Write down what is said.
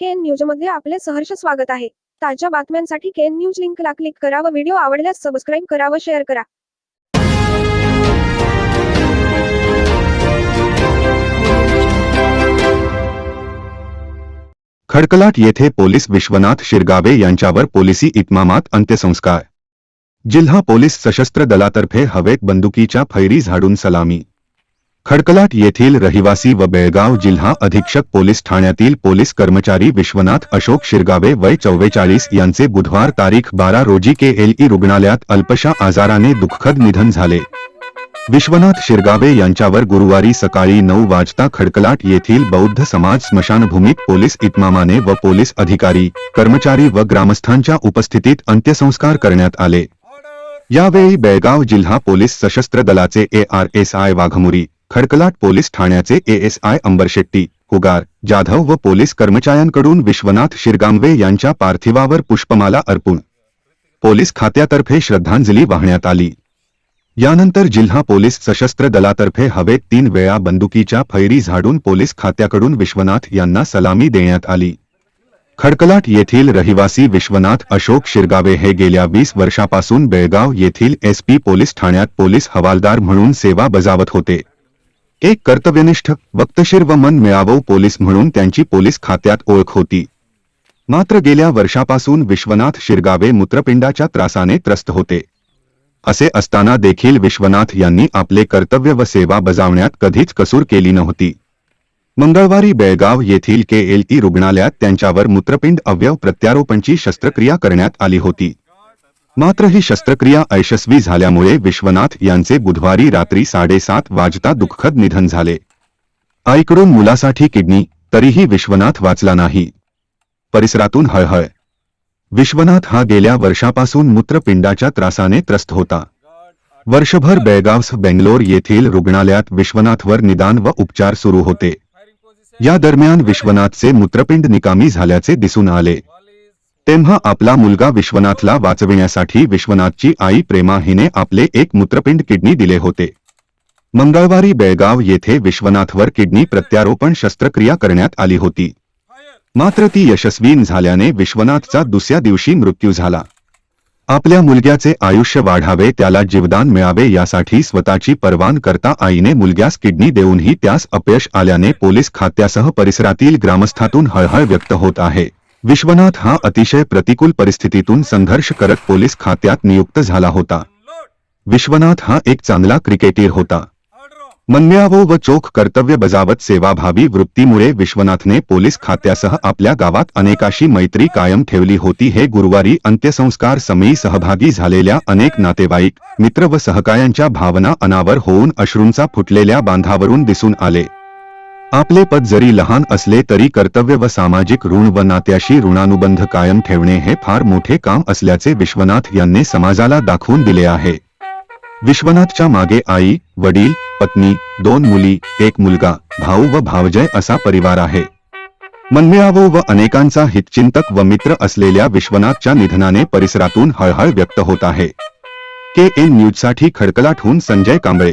केन न्यूजमध्ये आपले सहर्ष स्वागत आहे. ताज्या बातम्यांसाठी केन न्यूज लिंकला क्लिक करा व व्हिडिओ आवडल्यास सबस्क्राईब करा व शेअर करा. खडकलाट येथे पोलीस विश्वनाथ शिरगावे यांच्यावर पोलिसी इतमामात अंत्यसंस्कार. जिल्हा पोलीस सशस्त्र दलातर्फे हवेत बंदुकीच्या फैरी झाडून सलामी. खडकलाट येथील रहिवासी व बेळगाव जिल्हा अधीक्षक पोलीस ठाण्यातील पोलीस कर्मचारी विश्वनाथ अशोक शिरगावे वय चव्वेचाळीस यांचे बुधवार तारीख बारा रोजी के एल ई रुग्णालयात अल्पशा आजाराने दुःखद निधन झाले. विश्वनाथ शिरगावे यांच्यावर गुरुवारी सकाळी नऊ वाजता खडकलाट येथील बौद्ध समाज स्मशानभूमीत पोलीस इतमामाने व पोलीस अधिकारी कर्मचारी व ग्रामस्थांच्या उपस्थितीत अंत्यसंस्कार करण्यात आले. यावेळी बेळगाव जिल्हा पोलीस सशस्त्र दलाचे A R S I Waghmure Khadaklat police ठाण्याचे एएसआय अंबर शेट्टी अंबरशेट्टी हुगार जाधव व पोलीस कर्मचाऱ्यांकडून विश्वनाथ शिरगांबे यांच्या पार्थिवावर पुष्पमाला अर्पून पोलीस खात्यातर्फे श्रद्धांजली वाहण्यात आली. यानंतर जिल्हा पोलीस सशस्त्र दलातर्फे हवेत तीन वेळा बंदुकीच्या फैरी झाडून पोलीस खात्याकडून विश्वनाथ यांना सलामी देण्यात आली. खडकलाट येथील रहिवासी विश्वनाथ अशोक शिरगावे हे गेल्या वीस वर्षापासून बेळगाव येथील एसपी पोलीस ठाण्यात पोलीस हवालदार म्हणून सेवा बजावत होते. एक कर्तव्यनिष्ठ वक्तशीर व मन मिळावो पोलीस म्हणून त्यांची पोलीस खात्यात ओळख होती. मात्र गेल्या वर्षापासून विश्वनाथ शिरगावे मूत्रपिंडाच्या त्रासाने त्रस्त होते. असे असताना देखील विश्वनाथ यांनी आपले कर्तव्य व सेवा बजावण्यात कधीच कसूर केली नव्हती. मंगळवारी बेळगाव येथील के एल ई रुग्णालयात त्यांच्यावर मूत्रपिंड अवयव प्रत्यारोपणची शस्त्रक्रिया करण्यात आली होती. मात्र ही शस्त्रक्रिया अयशस्वी झाल्यामुळे विश्वनाथ यांचे बुधवारी रात्री साडेसात वाजता दुःखद निधन झाले. आईकडून मुलासाठी किडनी तरीही विश्वनाथ वाचला नाही. परिसरातून हळहळ. विश्वनाथ हा गेल्या वर्षापासून मूत्रपिंडाच्या त्रासाने त्रस्त होता. वर्षभर बेळगावस बेंगलोर येथील रुग्णालयात विश्वनाथवर निदान व उपचार सुरू होते. या दरम्यान विश्वनाथचे मूत्रपिंड निकामी झाल्याचे दिसून आले. तेव्हा आपला मुलगा विश्वनाथला वाचविण्यासाठी विश्वनाथची आई प्रेमा हिने आपले एक मूत्रपिंड किडनी दिले होते. मंगळवारी बेळगाव येथे विश्वनाथवर किडनी प्रत्यारोपण शस्त्रक्रिया करण्यात आली होती. मात्र ती यशस्वी झाल्याने विश्वनाथचा दुसऱ्या दिवशी मृत्यू झाला. आपल्या मुलग्याचे आयुष्य वाढावे त्याला जीवदान मिळावे यासाठी स्वतःची परवान करता आईने मुलग्यास किडनी देऊनही त्यास अपयश आल्याने पोलीस खात्यासह परिसरातील ग्रामस्थातून हळहळ व्यक्त होत आहे. विश्वनाथ हा अतिशय प्रतिकूल परिस्थितीतून संघर्ष करत पोलीस खात्यात नियुक्त झाला होता. विश्वनाथ हा एक चांगला क्रिकेटीर होता. मनव्यावो व चोख कर्तव्य बजावत सेवाभावी वृत्तीमुळे विश्वनाथने पोलीस खात्यासह आपल्या गावात अनेकाशी मैत्री कायम ठेवली होती हे गुरुवारी अंत्यसंस्कार समयी सहभागी झालेल्या अनेक नातेवाईक मित्र व सहकायांच्या भावना अनावर होऊन अश्रूंचा फुटलेल्या बांधावरून दिसून आले. आपले पद जरी लहान असले तरी कर्तव्य व सामाजिक ऋण व नात्याशी ऋणानुबंध कायम ठेवणे हे फार मोठे काम असल्याचे विश्वनाथ यांनी समाजाला दाखवून दिले आहे. विश्वनाथच्या मागे आई वडील पत्नी दोन मुली एक मुलगा भाऊ व भावजय असा परिवार आहे. मनमिळावो व अनेकांचा हितचिंतक व मित्र असलेल्या विश्वनाथच्या निधनाने परिसरातून हळहळ व्यक्त होत आहे. के एन न्यूजसाठी खडकलाटहून संजय कांबळे.